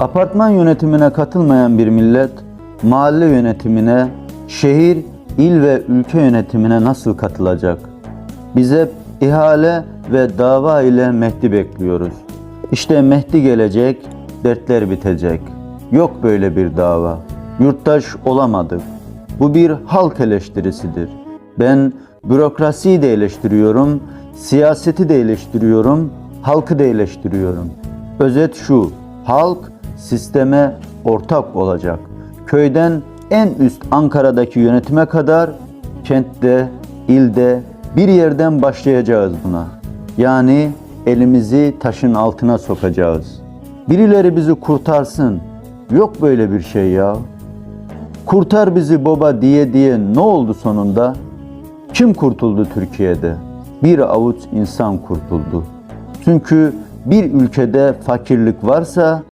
Apartman yönetimine katılmayan bir millet, mahalle yönetimine, şehir, il ve ülke yönetimine nasıl katılacak? Biz hep ihale ve dava ile Mehdi bekliyoruz. İşte Mehdi gelecek, dertler bitecek. Yok böyle bir dava. Yurttaş olamadık. Bu bir halk eleştirisidir. Ben bürokrasiyi de eleştiriyorum, siyaseti de eleştiriyorum, halkı da eleştiriyorum. Özet şu, halk sisteme ortak olacak. Köyden en üst Ankara'daki yönetime kadar kentte, ilde bir yerden başlayacağız buna. Yani elimizi taşın altına sokacağız. Birileri bizi kurtarsın. Yok böyle bir şey ya. Kurtar bizi baba diye diye ne oldu sonunda? Kim kurtuldu Türkiye'de? Bir avuç insan kurtuldu. Çünkü bir ülkede fakirlik varsa